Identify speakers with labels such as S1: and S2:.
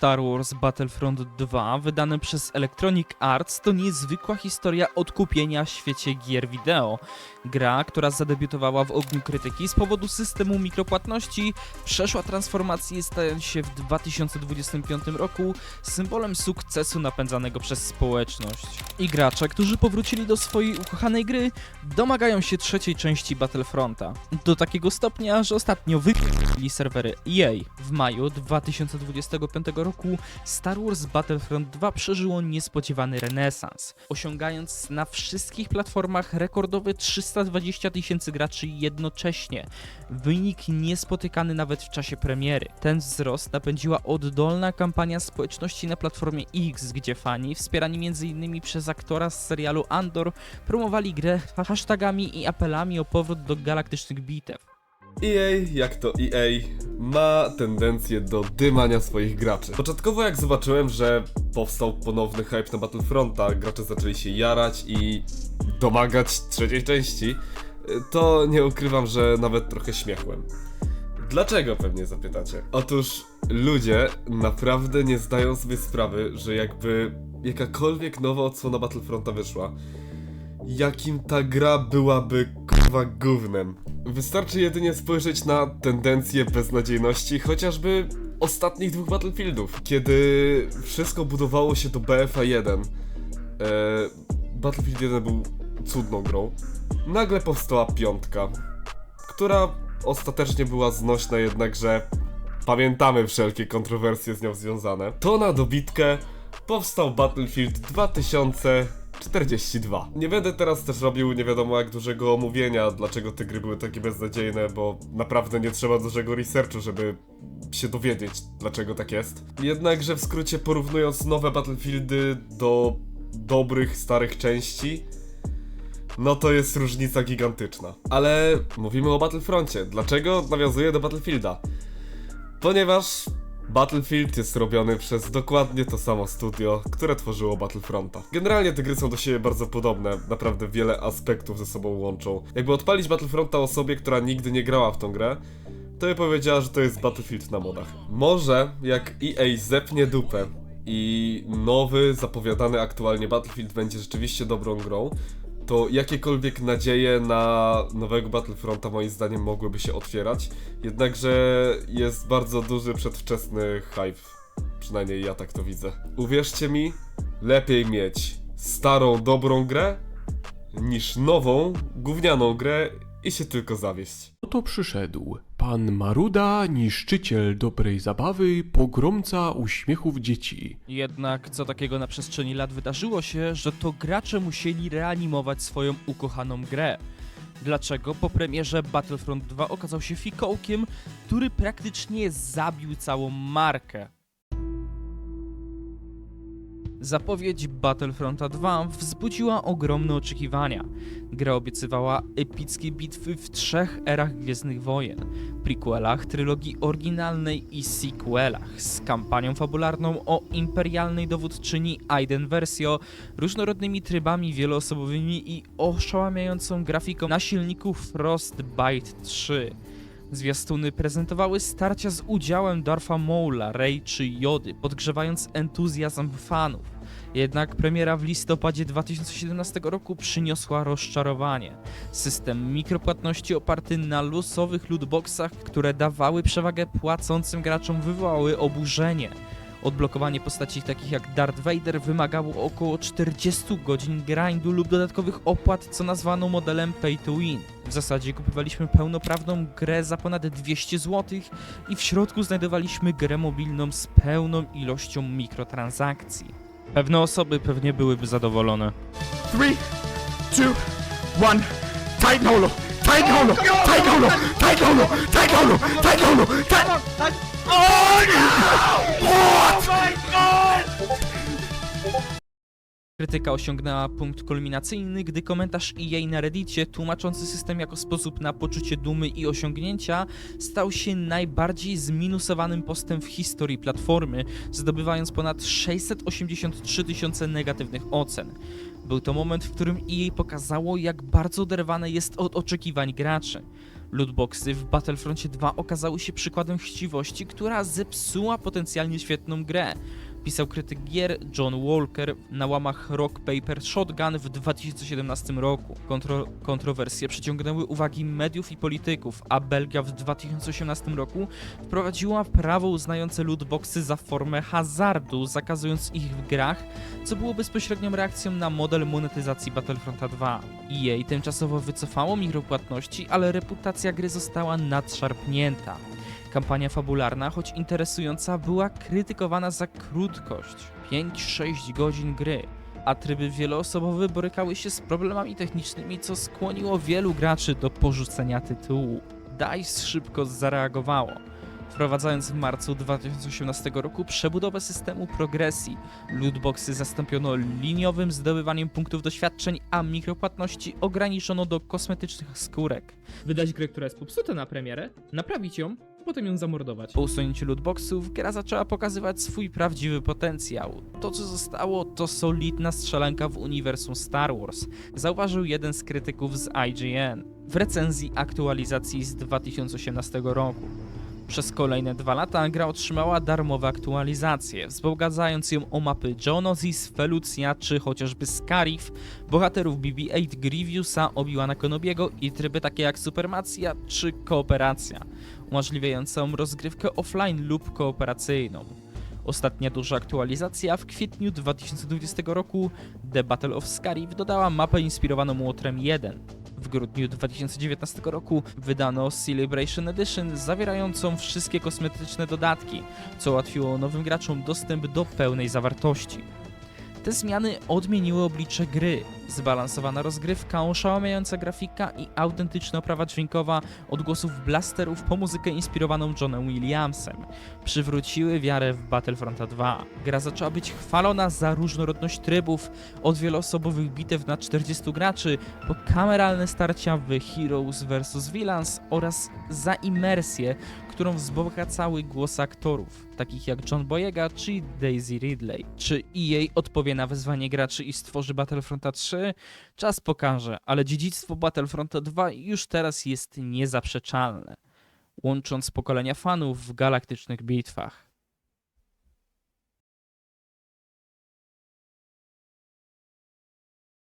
S1: Star Wars Battlefront 2, wydany przez Electronic Arts, to niezwykła historia odkupienia w świecie gier wideo. Gra, która zadebiutowała w ogniu krytyki z powodu systemu mikropłatności, przeszła transformację stając się w 2025 roku symbolem sukcesu napędzanego przez społeczność. I gracze, którzy powrócili do swojej ukochanej gry, domagają się trzeciej części Battlefronta. Do takiego stopnia, że ostatnio wypili serwery EA. W maju 2025 roku Star Wars Battlefront 2 przeżyło niespodziewany renesans, osiągając na wszystkich platformach rekordowe 320 tysięcy graczy jednocześnie. Wynik niespotykany nawet w czasie premiery. Ten wzrost napędziła oddolna kampania społeczności na platformie X, gdzie fani, wspierani m.in. przez aktora z serialu Andor, promowali grę hashtagami i apelami o powrót do galaktycznych bitew.
S2: EA, jak to EA, ma tendencję do dymania swoich graczy. Początkowo jak zobaczyłem, że powstał ponowny hype na Battlefronta, gracze zaczęli się jarać i domagać trzeciej części, to nie ukrywam, że nawet trochę śmiechłem. Dlaczego pewnie zapytacie? Otóż ludzie naprawdę nie zdają sobie sprawy, że jakby jakakolwiek nowa odsłona Battlefronta wyszła, jakim ta gra byłaby kurwa gównem. Wystarczy jedynie spojrzeć na tendencję beznadziejności chociażby ostatnich dwóch Battlefieldów, kiedy wszystko budowało się do BFA 1. E, Battlefield 1 był cudną grą. Nagle powstała piątka, która ostatecznie była znośna, jednakże pamiętamy wszelkie kontrowersje z nią związane. To na dobitkę powstał Battlefield 2042. Nie będę teraz też robił nie wiadomo jak dużego omówienia, dlaczego te gry były takie beznadziejne, bo naprawdę nie trzeba dużego researchu, żeby się dowiedzieć, dlaczego tak jest. Jednakże w skrócie porównując nowe Battlefieldy do dobrych, starych części, no to jest różnica gigantyczna. Ale mówimy o Battlefroncie. Dlaczego nawiązuję do Battlefielda? Ponieważ Battlefield jest robiony przez dokładnie to samo studio, które tworzyło Battlefronta. Generalnie te gry są do siebie bardzo podobne, naprawdę wiele aspektów ze sobą łączą. Jakby odpalić Battlefronta osobie, która nigdy nie grała w tą grę, to by powiedziała, że to jest Battlefield na modach. Może jak EA zepnie dupę i nowy, zapowiadany aktualnie Battlefield będzie rzeczywiście dobrą grą, to jakiekolwiek nadzieje na nowego Battlefronta moim zdaniem mogłyby się otwierać. Jednakże jest bardzo duży przedwczesny hype. Przynajmniej ja tak to widzę. Uwierzcie mi, lepiej mieć starą, dobrą grę niż nową, gównianą grę i się tylko zawieść.
S3: Oto przyszedł pan Maruda, niszczyciel dobrej zabawy, pogromca uśmiechów dzieci.
S1: Jednak co takiego na przestrzeni lat wydarzyło się, że to gracze musieli reanimować swoją ukochaną grę. Dlaczego po premierze Battlefront 2 okazał się fikołkiem, który praktycznie zabił całą markę? Zapowiedź Battlefronta 2 wzbudziła ogromne oczekiwania. Gra obiecywała epickie bitwy w trzech erach Gwiezdnych Wojen, prequelach, trylogii oryginalnej i sequelach, z kampanią fabularną o imperialnej dowódczyni Aiden Versio, różnorodnymi trybami wieloosobowymi i oszałamiającą grafiką na silniku Frostbite 3. Zwiastuny prezentowały starcia z udziałem Darfa Maula, Rey czy Jody, podgrzewając entuzjazm fanów. Jednak premiera w listopadzie 2017 roku przyniosła rozczarowanie. System mikropłatności oparty na losowych lootboxach, które dawały przewagę płacącym graczom, wywołały oburzenie. Odblokowanie postaci takich jak Darth Vader wymagało około 40 godzin grindu lub dodatkowych opłat, co nazwano modelem pay to win. W zasadzie kupowaliśmy pełnoprawną grę za ponad 200 zł i w środku znajdowaliśmy grę mobilną z pełną ilością mikrotransakcji. Pewne osoby pewnie byłyby zadowolone.
S4: Three, two, one. Tight holo, tight holo, tight holo, tight holo, holo, holo.
S1: Krytyka osiągnęła punkt kulminacyjny, gdy komentarz EA na Reddicie, tłumaczący system jako sposób na poczucie dumy i osiągnięcia, stał się najbardziej zminusowanym postem w historii platformy, zdobywając ponad 683 tysiące negatywnych ocen. Był to moment, w którym EA pokazało, jak bardzo oderwane jest od oczekiwań graczy. Lootboxy w Battlefroncie 2 okazały się przykładem chciwości, która zepsuła potencjalnie świetną grę. Pisał krytyk gier John Walker na łamach Rock Paper Shotgun w 2017 roku. Kontro kontrowersje przyciągnęły uwagi mediów i polityków, a Belgia w 2018 roku wprowadziła prawo uznające lootboxy za formę hazardu, zakazując ich w grach, co było bezpośrednią reakcją na model monetyzacji Battlefronta 2. EA tymczasowo wycofało mikropłatności, ale reputacja gry została nadszarpnięta. Kampania fabularna, choć interesująca, była krytykowana za krótkość 5-6 godzin gry, a tryby wieloosobowe borykały się z problemami technicznymi, co skłoniło wielu graczy do porzucenia tytułu. DICE szybko zareagowało, wprowadzając w marcu 2018 roku przebudowę systemu progresji. Lootboxy zastąpiono liniowym zdobywaniem punktów doświadczeń, a mikropłatności ograniczono do kosmetycznych skórek.
S5: Wydać grę, która jest popsuta na premierę, naprawić ją, potem ją zamordować.
S1: Po usunięciu lootboxów gra zaczęła pokazywać swój prawdziwy potencjał. To co zostało to solidna strzelanka w uniwersum Star Wars, zauważył jeden z krytyków z IGN w recenzji aktualizacji z 2018 roku. Przez kolejne dwa lata gra otrzymała darmowe aktualizacje, wzbogacając ją o mapy Geonosis, Felucja czy chociażby Scarif, bohaterów BB-8 Grievousa, Obi-Wana Kenobiego i tryby takie jak Supermacja czy Kooperacja umożliwiającą rozgrywkę offline lub kooperacyjną. Ostatnia duża aktualizacja w kwietniu 2020 roku The Battle of Scarif dodała mapę inspirowaną Łotrem 1. W grudniu 2019 roku wydano Celebration Edition zawierającą wszystkie kosmetyczne dodatki, co ułatwiło nowym graczom dostęp do pełnej zawartości. Te zmiany odmieniły oblicze gry. Zbalansowana rozgrywka, oszałamiająca grafika i autentyczna oprawa dźwiękowa od głosów blasterów po muzykę inspirowaną Johnem Williamsem przywróciły wiarę w Battlefronta 2. Gra zaczęła być chwalona za różnorodność trybów, od wieloosobowych bitew na 40 graczy, po kameralne starcia w Heroes vs Villains oraz za imersję, którą wzbogacały głosy aktorów, takich jak John Boyega czy Daisy Ridley. Czy EA odpowie na wezwanie graczy i stworzy Battlefronta 3? Czas pokaże, ale dziedzictwo Battlefronta 2 już teraz jest niezaprzeczalne, łącząc pokolenia fanów w galaktycznych bitwach.